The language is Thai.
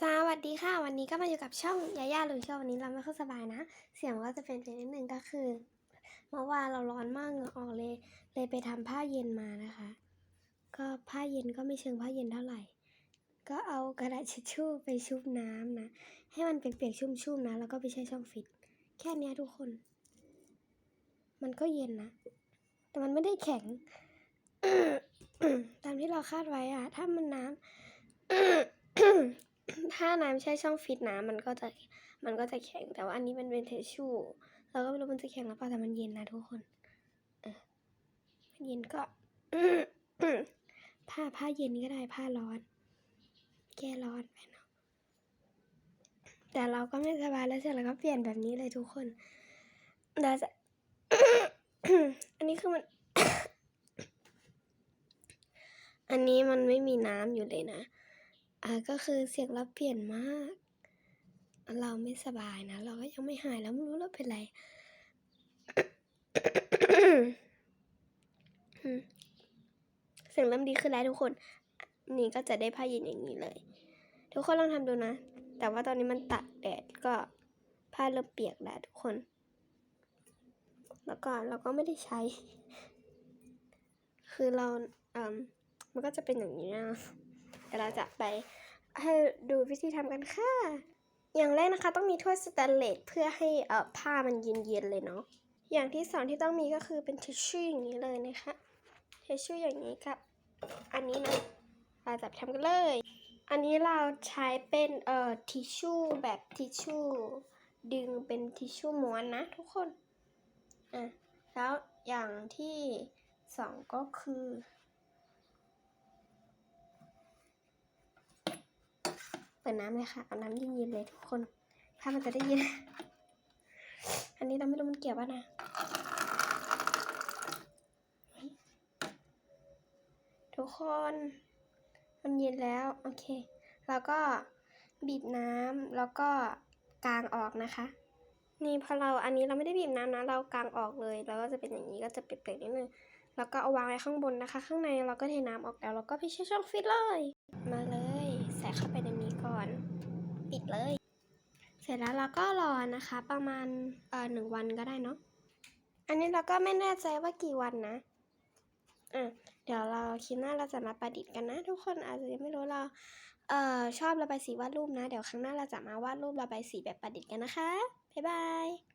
สวัสดีค่ะ วันนี้ก็มาอยู่กับช่องยาย่าหรือช่อวันนี้เราไม่ค่อยสบายนะ เสียงก็จะเป็นเป็นนิดนึงก็คือเมื่อวานเราร้อนมากเหงื่อออกเลย เลยไปทำผ้าเย็นมานะคะ ก็ผ้าเย็นก็ไม่เชิงผ้าเย็นเท่าไหร่ ก็เอากระดาษทิชชู่ไปชุบน้ำนะ ให้มันเปียกๆชุ่มๆนะ แล้วก็ไปแช่ช่องฟิต แค่นี้ทุกคน มันก็เย็นนะ แต่มันไม่ได้แข็ง ตามที่เราคาดไว้อะถ้ามันน้ำ ถ้าน้ำแช่ช่องฟิตน้ำมันก็จะมันก็จะแข็งแต่ว่าอันนี้มันเป็นเทชชู่เราก็ไม่รู้มันจะแข็งหรือเปล่าแต่มันเย็นนะทุกคนเออมันเย็นก็ผ้าผ้าเย็นก็ได้ผ้าร้อน แก้ร้อนไปเนาะแต่เราก็ไม่สบายแล้วเสร็จแล้วก็เปลี่ยนแบบนี้เลยทุกคนเราจะอันนี้คือมัน อันนี้มันไม่มีน้ำอยู่เลยนะ อ่าก็คือเสียงเราเปลี่ยนมาก เราไม่สบายนะ เราก็ยังไม่หายแล้วไม่รู้เราเป็นไรเสียงเริ่มดีขึ้นแล้วทุกคน นี่ก็จะได้ผ้าเย็นอย่างนี้เลย ทุกคนลองทำดูนะ แต่ว่าตอนนี้มันตัดแดดก็ผ้าเริ่มเปียกแล้วทุกคน แล้วก็เราก็ไม่ได้ใช้ คือเราเอ่มมันก็จะเป็นอย่างนี้นะ ดี๋ยวเราจะไปให้ดูวิธีทำกันค่ะ อย่างแรกนะคะต้องมีถ้วยสแตนเลสเพื่อให้เอ่อผ้ามันเย็นๆเลยเนาะ อย่างที่สองที่ต้องมีก็คือเป็นทิชชู่อย่างนี้เลยนะคะ ทิชชู่อย่างนี้กับ อันนี้นะ เราจะทำกันเลย อันนี้เราใช้เป็นเอ่อทิชชู่แบบทิชชู่ดึงเป็นทิชชู่ม้วนนะทุกคน อะ แล้วอย่างที่สองก็คือ เปิดน้ำเลยค่ะ เอาน้ำเย็นๆเลยทุกคนถ้ามันจะได้เย็น อันนี้เราไม่รู้มันเกี่ยวป่ะนะ ทุกคน มันเย็นแล้ว โอเค แล้วก็บีบน้ำแล้วก็กางออกนะคะ นี่พอเราอันนี้เราไม่ได้บีบน้ำนะ เรากางออกเลย แล้วก็จะเป็นอย่างนี้ก็จะเปียกๆนิดนึง แล้วก็เอาวางไว้ข้างบนนะคะ ข้างในเราก็เทน้ำออกแล้วเราก็ไปแช่ช่องฟิตเลย มาเลย เข้าไปในนี้ก่อน ปิดเลย เสร็จแล้วเราก็รอนะคะ ประมาณเอ่อหนึ่งวันก็ได้เนาะอันนี้เราก็ไม่แน่ใจว่ากี่วันนะอะเดี๋ยวเราคลิปหน้าเราจะมาประดิษฐ์กันนะ ทุกคนอาจจะยังไม่รู้เราเอ่อชอบระบายสีวาดรูปนะ เดี๋ยวครั้งหน้าเราจะมาวาดรูประบายสีแบบประดิษฐ์กันนะคะบ๊ายบาย